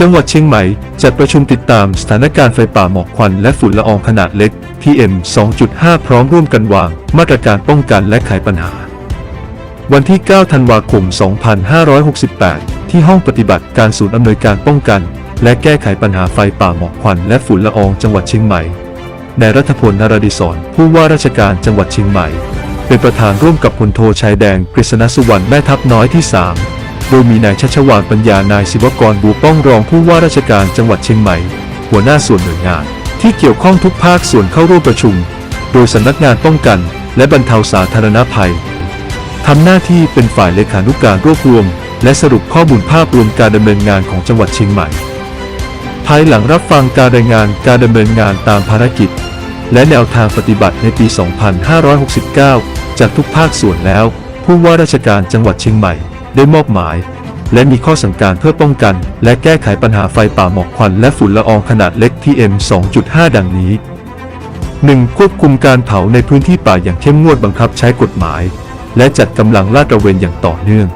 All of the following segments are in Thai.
จังหวัดเชียงใหม่ จัดประชุมติดตามสถานการณ์ไฟป่าหมอกควันและฝุ่นละอองขนาดเล็ก PM 2.5 พร้อมร่วมกันวาง มาตรการป้องกันและไขปัญหา วันที่ 9 ธันวาคม 2568 ที่ห้องปฏิบัติการศูนย์อำนวยการป้องกัน และแก้ไขปัญหาไฟป่าหมอกควันและฝุ่นละอองจังหวัดเชียงใหม่นายรัฐพลนรดิศรผู้ว่าราชการจังหวัดเชียงใหม่ เป็นประธานร่วมกับพลโทชายแดงกฤษณสุวรรณแม่ทัพน้อยที่ 3 โดยมีนายชัชวานปัญญานายศิวกรบูป้องรองผู้ว่าราชการจังหวัดเชียงใหม่ หัวหน้าส่วนหน่วยงาน ที่เกี่ยวข้องทุกภาคส่วนเข้าร่วมประชุม โดยสำนักงานป้องกัน และบรรเทาสาธารณภัยทำหน้าที่เป็นฝ่ายเลขานุการรวบรวม และสรุปข้อมูลภาพรวมการดำเนินงานของจังหวัดเชียงใหม่ ภายหลังรับฟังการรายงานการดำเนินงานตามภารกิจ และแนวทางปฏิบัติในปี 2569 จากทุกภาคส่วนแล้ว ผู้ว่าราชการจังหวัดเชียงใหม่ ได้มอบหมาย และมีข้อสั่งการเพื่อป้องกัน และแก้ไขปัญหาไฟป่าหมอกควันและฝุ่นละอองขนาดเล็ก PM 2.5 ดังนี้ 1. ควบคุมการเผาในพื้นที่ป่าอย่างเข้มงวดบังคับใช้กฎหมาย และจัดกำลังลาดตระเวนอย่างต่อเนื่อง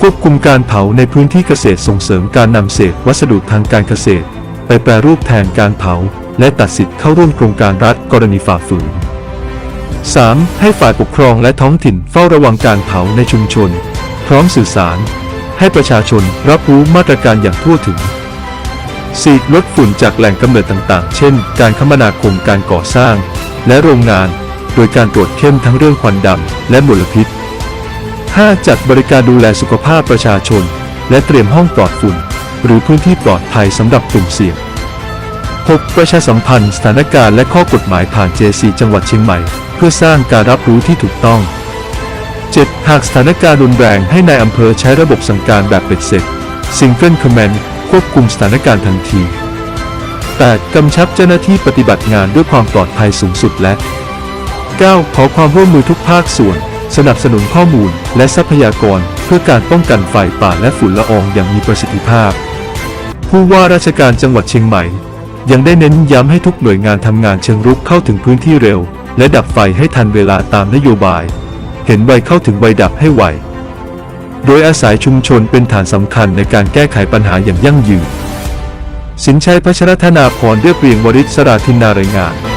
ควบคุมการเผาในพื้นที่เกษตรส่งเสริมการนำเศษวัสดุทางการเกษตร ไปแปรรูปแทนการเผา และตัดสิทธิ์เข้าร่วมโครงการรัฐกรณีฝ่าฝืน 3. ให้ฝ่ายปกครองและท้องถิ่นเฝ้าระวังการเผาในชุมชน พร้อมสื่อสาร ให้ประชาชนรับรู้มาตรการอย่างทั่วถึง 4. ลดฝุ่นจากแหล่งกำเนิดต่างๆ เช่น การคมนาคมการก่อสร้าง และโรงงาน โดยการตรวจเข้มทั้งเรื่องควันดำและมลพิษ 5. จัดบริการดูแลสุขภาพประชาชน และเตรียมห้องปลอดฝุ่น หรือพื้นที่ปลอดภัยสำหรับกลุ่มเสี่ยง 6. ประชาสัมพันธ์สถานการณ์และข้อกฎหมายผ่าน JC จังหวัดเชียงใหม่ เพื่อสร้างการรับรู้ที่ถูกต้อง 7. หากสถานการณ์รุนแรงให้ในายอำเภอใช้ระบบสั่งการแบบเป็ดเสร็จ Single Command ควบคุมสถานการณ์ทันที 8. กำชับเจ้าหน้าที่ปฏิบัติงานด้วยความปลอดภัยสูงสุดและ 9. ขอความร่วมมือทุกภาคส่วน สนับสนุนข้อมูลและทรัพยากร เพื่อการป้องกันไฟป่าและฝุ่นละอองอย่างมีประสิทธิภาพ ผู้ว่าราชการจังหวัดเชียงใหม่ ยังได้เน้นย้ำให้ทุกหน่วยงานทำงานเชิงรุกเข้าถึงพื้นที่เร็ว และดับไฟให้ทันเวลาตามนโยบาย เห็นใบเข้าถึงใบดับให้ไว โดยอาศัยชุมชนเป็นฐานสำคัญในการแก้ไขปัญหาอย่างยั่งยืน สินชัยพัชรธนาพรเรียบเรียงวริศราธินนารายงาน